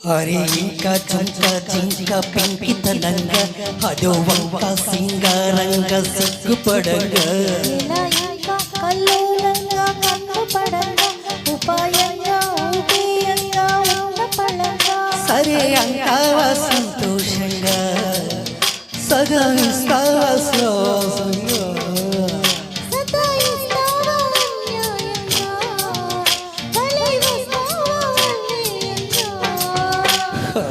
అరే ఇంకా చుంక జింక పెంకితనంగా అదో వంక సింగారంగ సిగ్గుపడంగా ఇలా ఇంకా కల్లోలంగా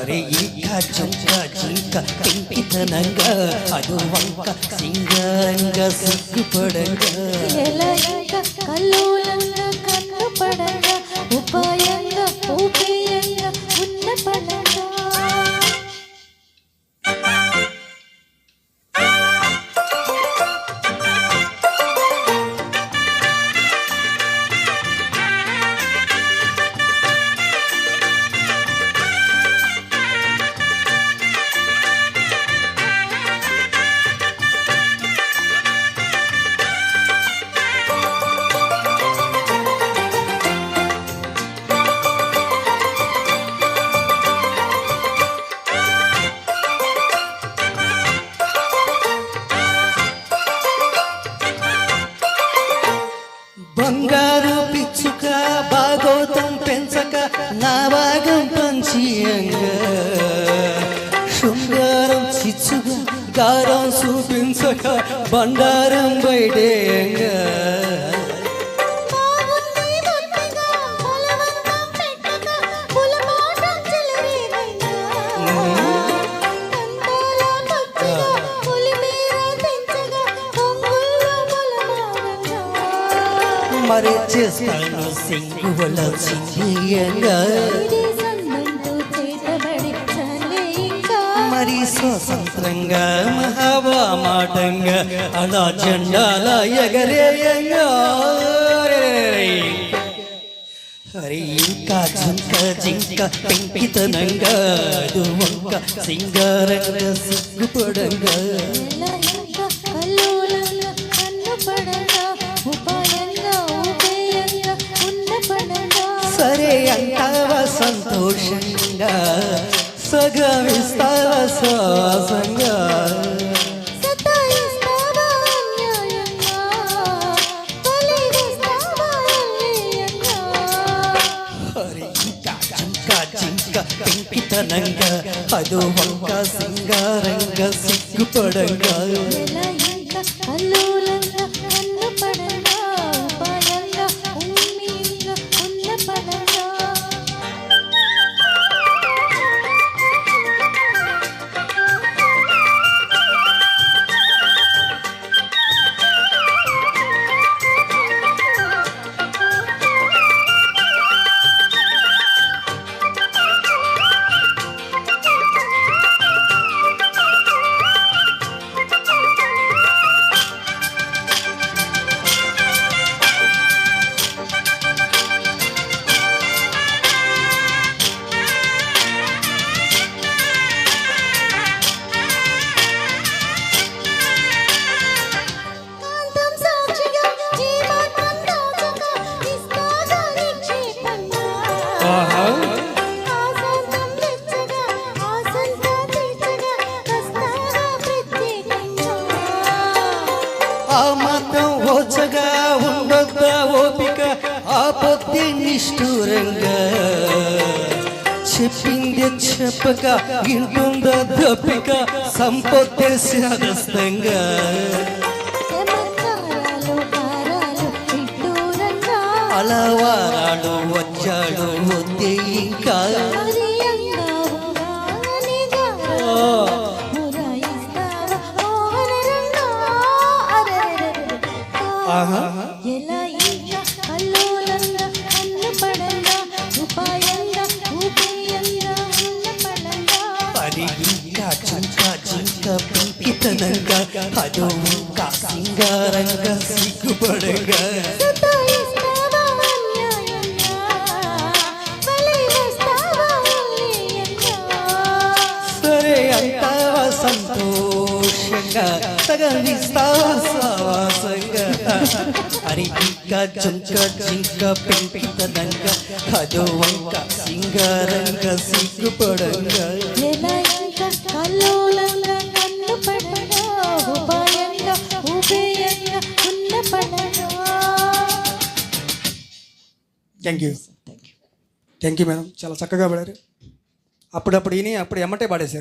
అరే ఇంకా చుంక జింక పెంకితనంగా అదో వంక సింగారంగ సిగ్గుపడంగా ఎలా ఇంకా కల్లోలంగా కన్నుపడంగా ఉపాయంగా ఊపియంగా ఉన్న బంగారు పిచ్చుక భాగోతం పెంచక నా భాగం పంచియంగా శృంగారం చిచ్చుక గారం చూపించక బండారం బయటేయంగా మరి చేస్తాను సింగువల మరి స్వతంత్రంగా మహాబామాటంగా అలా జెండాల ఎగరేయంగా. హరి ఇంకా జింక జింక పెంకితనంగా సింగారంగా సిగ్గుపడంగా. జింక జింక పెంకితనంగా అదో వంక సింగారంగ సిగ్గుపడంగా. ఎలా పొద్దు నిష్ఠూరంగా చెప్పింది చెప్పక ఇంటుందా దప్పిక శాదస్తంగా. కారాలు విడ్డూరంగా అలవారాడు వచ్చాడు వద్దే ఇంకా. పెంకితనంగా అదో ఇంకా సింగారంగా సిగ్గుపడంగా సరే అంటావా సంతోషంగా సంగా సావాసంగా. అరే ఇంకా చుంక జింక పెంపితనంగా అదో వంక సింగారంగా సిగ్గుపడంగా thank you thank you madam చాలా చక్కగా పాడారు. అప్పుడప్పుడు విని అప్పుడు ఎమ్మటే పాడేశారు.